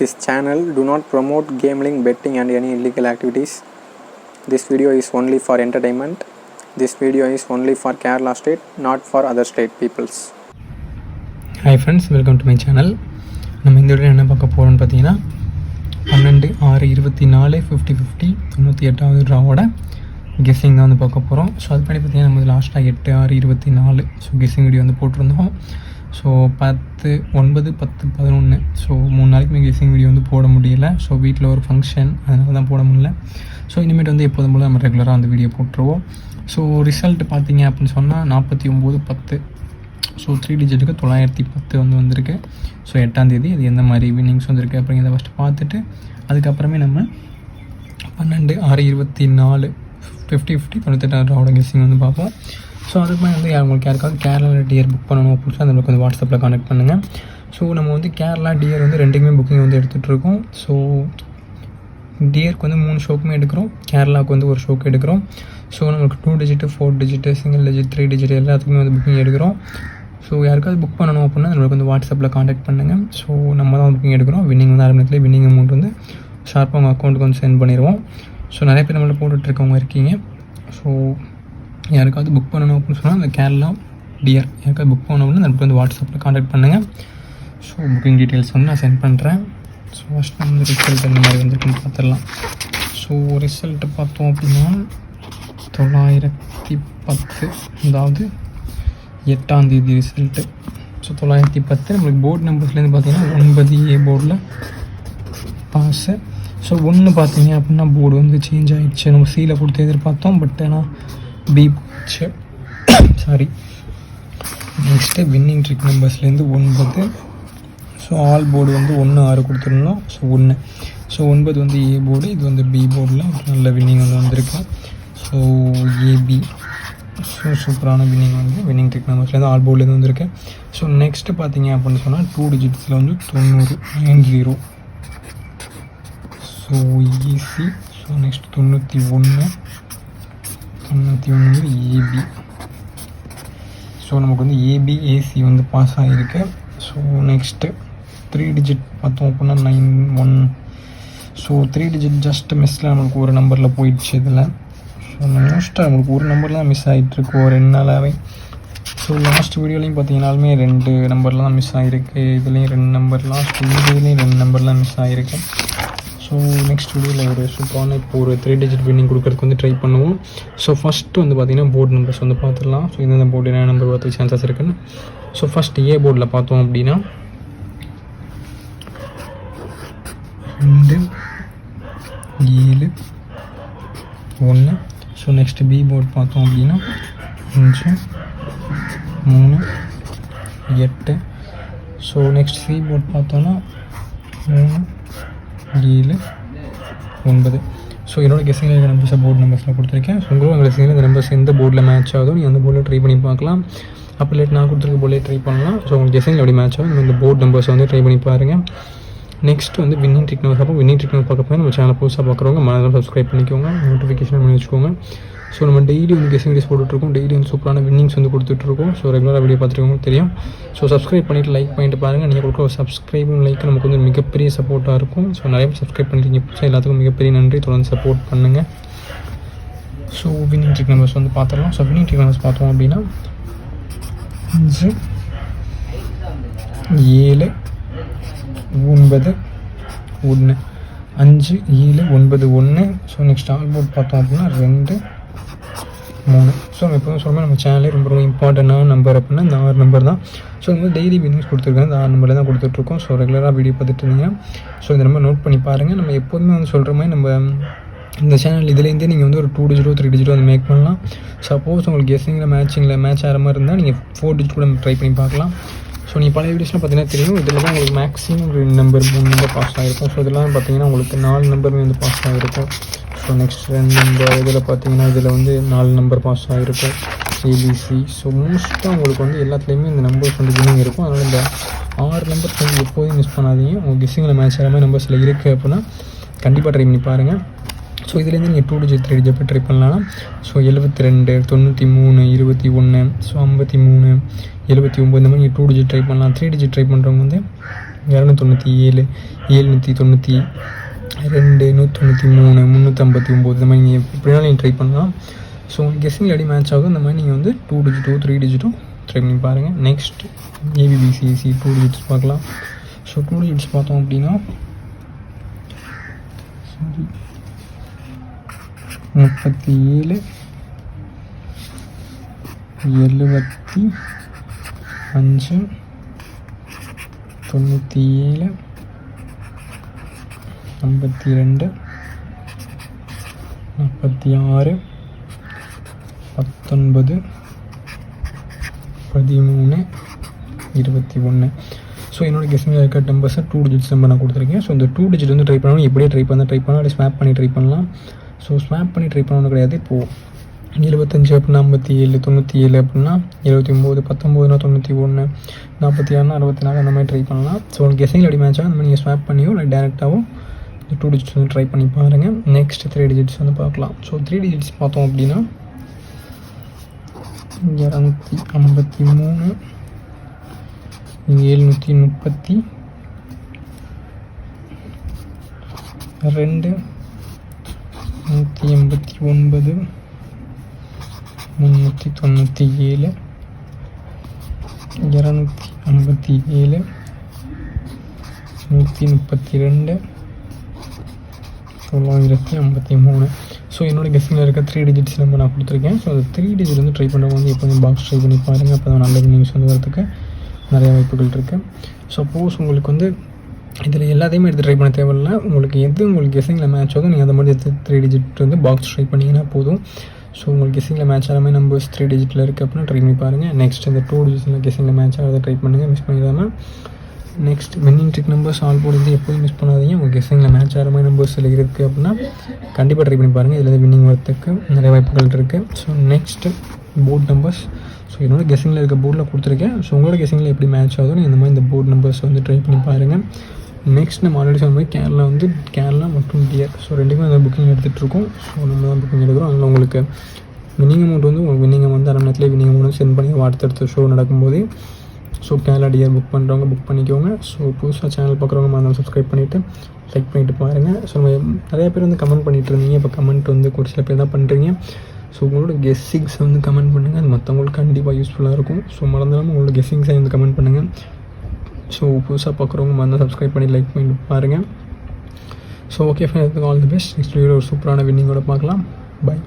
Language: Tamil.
This channel do not promote gambling, betting and any illegal activities. This video is only for entertainment. This video is only for Kerala state, not for other state peoples. Hi friends welcome to my channel நம்ம இந்த வீடியோ என்ன பார்க்க போகிறோம்னு பார்த்தீங்கன்னா பன்னெண்டு ஆறு இருபத்தி நாலு ஃபிஃப்டி ஃபிஃப்டி தொண்ணூற்றி எட்டாவது ட்ராவோட கெஸ்ஸிங் தான் வந்து பார்க்க போகிறோம் ஸோ அது பண்ணி பார்த்தீங்கன்னா நம்ம லாஸ்ட்டாக எட்டு ஆறு இருபத்தி நாலு ஸோ கெஸ்ஸிங் வீடியோ வந்து போட்டிருந்தோம் ஸோ பத்து ஒன்பது பத்து பதினொன்று ஸோ மூணு நாளைக்குமே கெஸ்ஸிங் வீடியோ வந்து போட முடியல. ஸோ வீட்டில் ஒரு ஃபங்க்ஷன் அதனால தான் போட முடியல. ஸோ இனிமேட்டு வந்து எப்போதும் போல் நம்ம ரெகுலராக அந்த வீடியோ போட்டுருவோம். ஸோ ரிசல்ட் பார்த்தீங்க அப்படின்னு சொன்னால் நாற்பத்தி ஒம்பது பத்து. ஸோ த்ரீ டிஜிட்டுக்கு தொள்ளாயிரத்தி பத்து வந்து வந்திருக்கு. ஸோ எட்டாந்தேதி அது எந்த மாதிரி வின்னிங்ஸ் வந்திருக்கு அப்படிங்கிறத ஃபஸ்ட்டு பார்த்துட்டு அதுக்கப்புறமே நம்ம பன்னெண்டு ஆறு இருபத்தி நாலு ஃபிஃப்டி ஃபிஃப்டி தொண்ணூத்தெட்டாயிரம் கெஸ்ஸிங் வந்து பார்ப்போம். ஸோ அதுக்கு வந்து யார் உங்களுக்கு யாருக்காவது கேரளா டியர் புக் பண்ணணும் அப்படின்னா அந்த நம்மளுக்கு வந்து வாட்ஸ்அப்பில் கான்டெக்ட் பண்ணுங்கள் ஸோ நம்ம வந்து கேரளா டியர் வந்து ரெண்டுக்குமே புக்கிங் வந்து எடுத்துகிட்டு இருக்கோம். ஸோ டியருக்கு வந்து மூணு ஷோக்குமே எடுக்கிறோம். கேரளாவுக்கு வந்து ஒரு ஷோக்கு எடுக்கிறோம். ஸோ நம்மளுக்கு two digit four digit single digit three digit எல்லாத்துக்குமே வந்து புக்கிங் எடுக்கிறோம். ஸோ யாருக்காவது புக் பண்ணணும் அப்படின்னா நம்மளுக்கு வந்து வாட்ஸ்அப்பில் காண்டாக்ட் பண்ணுங்கள் ஸோ நம்ம தான் புக்கிங் எடுக்கிறோம். வின்னிங் வந்து ஆரம்பத்தில் வின்னிங் அமௌண்ட் வந்து ஷார்ப்பாக உங்கள் அக்கௌண்ட்டுக்கு வந்து சென்ட் பண்ணிடுவோம். ஸோ நிறைய பேர் நம்மள்ட்ட போட்டுட்ருக்கவங்க இருக்கீங்க. ஸோ யாருக்காவது புக் பண்ணணும் அப்படின்னு சொன்னால் அந்த கேரளா டியர் யாருக்காவது புக் பண்ணணும் அப்படின்னா நம்மளுக்கு வந்து வாட்ஸ்அப்பில் காண்டாக்ட் பண்ணுங்கள் ஸோ புக்கிங் டீட்டெயில்ஸ் வந்து நான் சென்ட் பண்ணுறேன் ஸோ ஃபஸ்ட் வந்து ரிசல்ட் எந்த மாதிரி வந்துருக்குன்னு பார்த்துடலாம். ஸோ ரிசல்ட்டு பார்த்தோம் அப்படின்னா தொள்ளாயிரத்தி பத்து அதாவது எட்டாந்தேதி ரிசல்ட்டு ஸோ தொள்ளாயிரத்தி பத்து நம்மளுக்கு போர்டு நம்பர்ஸ்லேருந்து பார்த்தீங்கன்னா ஒன்பது ஏ போர்டில் பாஸு ஸோ ஒன்று பார்த்தீங்க அப்படின்னா போர்டு வந்து சேஞ்ச் ஆகிடுச்சு நம்ம சீலை கொடுத்து எதிர்பார்த்தோம் பட் ஆனால் B sorry next winning trick நம்பர்ஸ்லேருந்து ஒன்பது. ஸோ ஆல் போர்டு வந்து ஒன்று ஆறு கொடுத்துருந்தோம் ஸோ ஒன்று ஸோ ஒன்பது வந்து ஏ போர்டு இது வந்து பி போர்டில் நல்ல வின்னிங் வந்து வந்திருக்கு ஸோ ஏபி ஸோ சூப்பரான வின்னிங் வந்து வின்னிங் ட்ரிக் நம்பர்ஸ்லேருந்து ஆல் போர்ட்லேருந்து வந்திருக்கு. ஸோ நெக்ஸ்ட்டு பார்த்தீங்க அப்படின்னு சொன்னால் டூ டிஜிட்ஸில் வந்து தொண்ணூறு nine zero so easy so next தொண்ணூற்றி ஒன்று தொண்ணூற்றி ஒன்று வந்து ஏபி ஸோ நமக்கு வந்து ஏபி ஏசி வந்து பாஸ் ஆகியிருக்கு ஸோ நெக்ஸ்ட்டு த்ரீ டிஜிட் பார்த்தோம் அப்படின்னா nine one so three digit just மிஸ்ஸில் நம்மளுக்கு ஒரு நம்பரில் போயிடுச்சு இதில். ஸோ மோஸ்ட்டாக நம்மளுக்கு ஒரு நம்பர் தான் மிஸ் ஆகிட்டுருக்கு ஒரு ரெண்டு நாளாகவே ஸோ லாஸ்ட் வீடியோலையும் பார்த்தீங்கன்னாலுமே ரெண்டு நம்பர்லாம் மிஸ் ஆகிருக்கு இதுலேயும் ரெண்டு நம்பர் லாஸ்ட் வீடியோலையும் ரெண்டு நம்பர்லாம் மிஸ் ஆகிருக்கு ஸோ நெக்ஸ்ட் வீடியோவில் ஒரு சூப்பரான இப்போ ஒரு த்ரீ டிஜிட் வின்னிங் கொடுக்கறதுக்கு வந்து ட்ரை பண்ணுவோம். ஸோ ஃபஸ்ட்டு வந்து பார்த்திங்கன்னா போர்டு நம்பர்ஸ் வந்து பார்த்துடலாம். ஸோ இந்தந்த போர்டு என்ன நம்பர் பார்த்து சான்சஸ் இருக்குன்னு. ஸோ ஃபஸ்ட் ஏ போர்டில் பார்த்தோம் அப்படின்னா ரெண்டு ஏழு ஒன்று ஸோ நெக்ஸ்ட் பி போர்டு பார்த்தோம் அப்படின்னா அஞ்சு மூணு எட்டு. ஸோ நெக்ஸ்ட் சி போர்டு பார்த்தோன்னா மூணு ஏழு ஒன்பது. ஸோ என்னோட கெஸ்ஸிங்கில் இருக்க நம்பர்ஸை போர்டு நம்பர்ஸில் கொடுத்துருக்கேன். ஸோ உங்களும் கெஸிங்கில் இந்த நம்பர்ஸ் எந்த போர்டில் மேட்ச் ஆகுதோ நீ அந்த போர்டில் ட்ரை பண்ணி பார்க்கலாம். அப்போ லேட் நான் கொடுத்துருக்க போர்டில் ட்ரை பண்ணலாம். ஸோ உங்களுக்கு கெஸ்ஸிங்கில் எப்படி மேட்ச் ஆகும் இந்த போர்டு நம்பர்ஸை வந்து ட்ரை பண்ணி பாருங்கள் நெக்ஸ்ட் வந்து வின்னிங் ட்ரிக் அப்போ வின்னிங் ட்ரிக் பார்க்க போய் நம்ம சேனல் புதுசாக பார்க்குறவங்க மனதில் சப்ஸ்கிரைப் பண்ணிக்கோங்க. நோட்டிஃபிகேஷன் பண்ணி வச்சுக்கோங்க. ஸோ நம்ம டெய்லி வந்து கெஸிங் வீடியோஸ் போட்டுட்ருக்கோம். டெய்லி வந்து சூப்பரான வின்னிங்ஸ் வந்து கொடுத்துட்ருக்கோம். ஸோ ரெகுலராக வீடியோ பார்த்துருக்கவங்க தெரியும். ஸோ சப்ஸ்கிரைப் பண்ணிவிட்டு லைக் பண்ணிட்டு பாருங்கள் நீங்கள் கொடுக்குற சப்ஸ்கிரைபும் லைக் நமக்கு வந்து மிகப்பெரிய சப்போர்ட்டாக இருக்கும். ஸோ நிறைய பேர் சப்ஸ்கிரைப் பண்ணிருக்கீங்க. புதுசாக எல்லாத்துக்கும் மிகப்பெரிய நன்றி. தொடர்ந்து சப்போர்ட் பண்ணுங்கள் ஸோ வின்னிங் ட்ரிக் நம்பர்ஸ் வந்து பார்த்துடலாம். ஸோ வின்னிங் ட்ரிக் நம்பர்ஸ் பார்த்தோம் அப்படின்னா அஞ்சு ஏழு ஒன்பது ஒன்று. அஞ்சு ஏழு ஒன்பது ஒன்று. ஸோ நெக்ஸ்ட் ஆல் போர்ட் பார்த்தோம் அப்படின்னா ரெண்டு மூணு. ஸோ நம்ம எப்போதும் சொல்லும்போது நம்ம சேனலே ரொம்ப ரொம்ப இம்பார்ட்டண்டான நம்பர் அப்படின்னா இந்த ஆறு நம்பர் தான். ஸோ வந்து டெய்லி வின்னிங்ஸ் கொடுத்துருக்கேன் இந்த ஆறு நம்பரில் தான் கொடுத்துட்ருக்கோம். ஸோ ரெகுலராக வீடியோ பார்த்துட்டு இருந்தீங்கன்னா ஸோ இந்த நம்பர் நோட் பண்ணி பாருங்கள் நம்ம எப்போதுமே வந்து சொல்கிற மாதிரி நம்ம இந்த சேனல் இதுலேருந்தே நீங்கள் வந்து ஒரு டூ டிஜிட்டோ த்ரீ டிஜிட்டோ வந்து மேக் பண்ணலாம். சப்போஸ் உங்களுக்கு கெஸ்ஸிங்கில் மேட்சிங்கில் மேட்ச் ஆகிற மாதிரி இருந்தால் நீங்கள் ஃபோர் டிஜிட் கூட ட்ரை பண்ணி பார்க்கலாம். ஸோ நீங்கள் பழைய வீடியோஸ்லாம் பார்த்தீங்கன்னா தெரியும். இதில் தான் உங்களுக்கு மேக்ஸிமம் ரெண்டு நம்பர் மூணு நம்பர் பாஸ் ஆகிருக்கும் ஸோ இதெல்லாம் பார்த்தீங்கன்னா உங்களுக்கு நாலு நம்பருமே வந்து பாஸ் ஆகிருக்கும் ஸோ நெக்ஸ்ட் ரெண்டு இந்த இதில் பார்த்தீங்கன்னா இதில் வந்து நாலு நம்பர் பாஸ் ஆகிருக்கும். ஏபிசி ஸோ மோஸ்ட்டாக உங்களுக்கு வந்து எல்லாத்துலேயுமே இந்த நம்பர்ஸ் வந்து வினிங் இருக்கும். அதனால் இந்த ஆறு நம்பர்ஸ் வந்து எப்போதும் மிஸ் பண்ணாதீங்க. உங்கள் கெஸ்ஸிங்கில் மேட்ச் ஆகிற மாதிரி நம்பர்ஸில் இருக்குது அப்படின்னா கண்டிப்பாக ட்ரை பண்ணி பாருங்கள் ஸோ இதுலேருந்து நீங்கள் two digit three digit try பண்ணலாம். ஸோ எழுபத்தி ரெண்டு தொண்ணூற்றி மூணு இருபத்தி ஒன்று ஸோ ஐம்பத்தி மூணு எழுபத்தி ஒம்பது இந்த மாதிரி நீங்கள் டூ டிஜிட் ட்ரை பண்ணலாம். த்ரீ டிஜிட் ட்ரை பண்ணுறவங்க வந்து இரநூத்தி தொண்ணூற்றி ஏழு ஏழ்நூற்றி தொண்ணூற்றி ரெண்டு நூற்றி மூணு முந்நூற்றம்பத்தி ஒம்பது இந்த மாதிரி நீங்கள் எப்படினாலும் நீங்கள் ட்ரை பண்ணலாம். ஸோ உங்களுக்கு கெஸ்ஸிங் அடி மேட்ச் ஆகும் இந்த மாதிரி நீங்கள் வந்து டூ டிஜிட்டோ த்ரீ டிஜிட்டோ ட்ரை பண்ணி பாருங்கள் next AB BC SC two digits பார்க்கலாம். ஸோ டூ டிஜிட்ஸ் பார்த்தோம் அப்படின்னா முப்பத்தி ஏழு எழுபத்தி அஞ்சு தொண்ணூற்றி ஏழு ஐம்பத்தி ரெண்டு நாற்பத்தி ஆறு பத்தொன்பது பதிமூணு இருபத்தி ஒன்று ஸோ என்னோட கெஸ்டிங்கில் இருக்க நம்பர்ஸை டூ டிஜிட்ஸ் நம்பர் நான் கொடுத்துருக்கேன். ஸோ இந்த டூ டிஜிட் வந்து ட்ரை பண்ணணும் எப்படியே ட்ரை பண்ணால் ட்ரை பண்ணலாம் அப்படி ஸ்வாப் பண்ணி ட்ரை பண்ணலாம். ஸோ ஸ்வாப் பண்ணி ட்ரை பண்ணணும் கிடையாது. இப்போது எழுபத்தஞ்சு அப்படின்னா ஐம்பத்தி ஏழு தொண்ணூற்றி ஏழு அப்படின்னா எழுபத்தி ஒம்பது பத்தொம்போதுனா தொண்ணூற்றி ஒன்று நாற்பத்தி ஆறுனா அறுபத்தி நாலு அந்த மாதிரி ட்ரை பண்ணலாம். ஸோ உங்களுக்கு கெஸ்டிங் எப்படி மேட்ச் ஆகும் அந்த மாதிரி நீங்கள் ஸ்வாப் பண்ணியோ இல்லை டேரெக்டாகவும் இந்த டூ டிஜிட்ஸ் வந்து ட்ரை பண்ணி பாருங்கள் நெக்ஸ்ட் த்ரீ டிஜிட்ஸ் வந்து பார்க்கலாம். ஸோ த்ரீ டிஜிட்ஸ் பார்த்தோம் அப்படின்னா இரநூத்தி ஐம்பத்தி மூணு எழுநூற்றி முப்பத்தி ரெண்டு நூற்றி எண்பத்தி ஒன்பது முந்நூற்றி தொண்ணூற்றி ஏழு இரநூத்தி ஐம்பத்தி ஏழு நூற்றி முப்பத்தி ரெண்டு தொள்ளாயிரத்தி ஐம்பத்தி மூணு. ஸோ என்னோட கெஸ்டில் இருக்க த்ரீ டிஜிட்ஸ் நம்பர் நான் கொடுத்துருக்கேன். ஸோ அந்த த்ரீ டிஜிட் வந்து ட்ரை பண்ணுறவங்க வந்து எப்போதும் பாக்ஸ் ட்ரை பண்ணி பாருங்கள் அப்போ தான் நல்ல நியூஸ் வந்து வரதுக்கு நிறைய வாய்ப்புகள் இருக்குது சப்போஸ் உங்களுக்கு வந்து இதில் எல்லாத்தையுமே எடுத்து ட்ரை பண்ண தேவையில்ல. உங்களுக்கு எது உங்களுக்கு கெஸ்ஸிங்கில் மேட்ச் ஆகும் நீங்கள் அந்த மாதிரி எடுத்து த்ரீ டிஜிட் வந்து பாக்ஸ் ட்ரை பண்ணிங்கன்னா போதும். ஸோ உங்களுக்கு கெஸ்ஸிங்கில் மேட்ச் ஆகாமல் நம்பர்ஸ் த்ரீ டிஜிட்டில் இருக்குது அப்படின்னா ட்ரை பண்ணி பாருங்கள் நெக்ஸ்ட் இந்த டூ டிஜிட்டில் கெஸ்ஸிங்கில் மேட்ச் ஆகிறத ட்ரை பண்ணுங்கள் miss பண்ணிடாமல் next winning trick numbers all போடுறது வந்து எப்போதும் மிஸ் பண்ணாதீங்க. உங்கள் கெஸ்ஸிங்கில் மேட்ச் ஆகிற மாதிரி நம்பர்ஸ் இதில் இருக்குது அப்படின்னா கண்டிப்பாக ட்ரை பண்ணி பாருங்கள் இதில் வின்னிங் வரத்துக்கு நிறைய வாய்ப்புகள் இருக்குது so next board numbers so என்னோட கெஸ்ஸிங்கில் இருக்க போர்டில் கொடுத்துருக்கேன். ஸோ உங்களோட கெஸ்ஸிங்கில் எப்படி மேட்ச் ஆகுதோ நீங்கள் இந்த மாதிரி இந்த போர்ட் நம்பர்ஸ் வந்து ட்ரை பண்ணி பாருங்கள் நெக்ஸ்ட் நம்ம ஆல்ரெடி சொன்ன மாதிரி கேரளா வந்து கேரளா மற்றும் டியர் ஸோ ரெண்டுக்குமே அந்த புக்கிங் எடுத்துகிட்ருக்கோம் ஸோ நம்ம தான் புக்கிங் எடுக்கிறோம். அதனால் உங்களுக்கு வின்னிங் அமௌண்ட் வந்து உங்களுக்கு வின்னிங் அமௌண்ட் அரை நேரத்தில் வின்னிங் அமௌண்ட் சென்ட் பண்ணி அடுத்தடுத்த ஷோ நடக்கும்போது ஸோ கேரளா டியர் புக் பண்ணுறவங்க புக் பண்ணிக்கோங்க. ஸோ புதுசாக சேனல் பார்க்குறவங்க மறந்து சப்ஸ்கிரைப் பண்ணிவிட்டு லைக் பண்ணிவிட்டு பாருங்கள் ஸோ நிறைய பேர் வந்து கமெண்ட் பண்ணிட்டு இருந்தீங்க. இப்போ கமெண்ட் வந்து ஒரு சில பேர் தான் பண்ணுறீங்க ஸோ உங்களோட கெஸ்ஸிங்ஸ் வந்து கமெண்ட் பண்ணுங்கள் அது மற்றவங்களுக்கு கண்டிப்பாக யூஸ்ஃபுல்லாக இருக்கும். ஸோ மறந்துடாமல் உங்களோட கெஸ்ஸிங்ஸை வந்து கமெண்ட் பண்ணுங்கள் ஸோ புதுசாக பார்க்குறவங்க மறந்து சப்ஸ்கிரைப் பண்ணி லைக் பண்ணி பாருங்கள் so okay fine all the best next video ஒரு சூப்பரான வின்னிங்கோட பார்க்கலாம். பை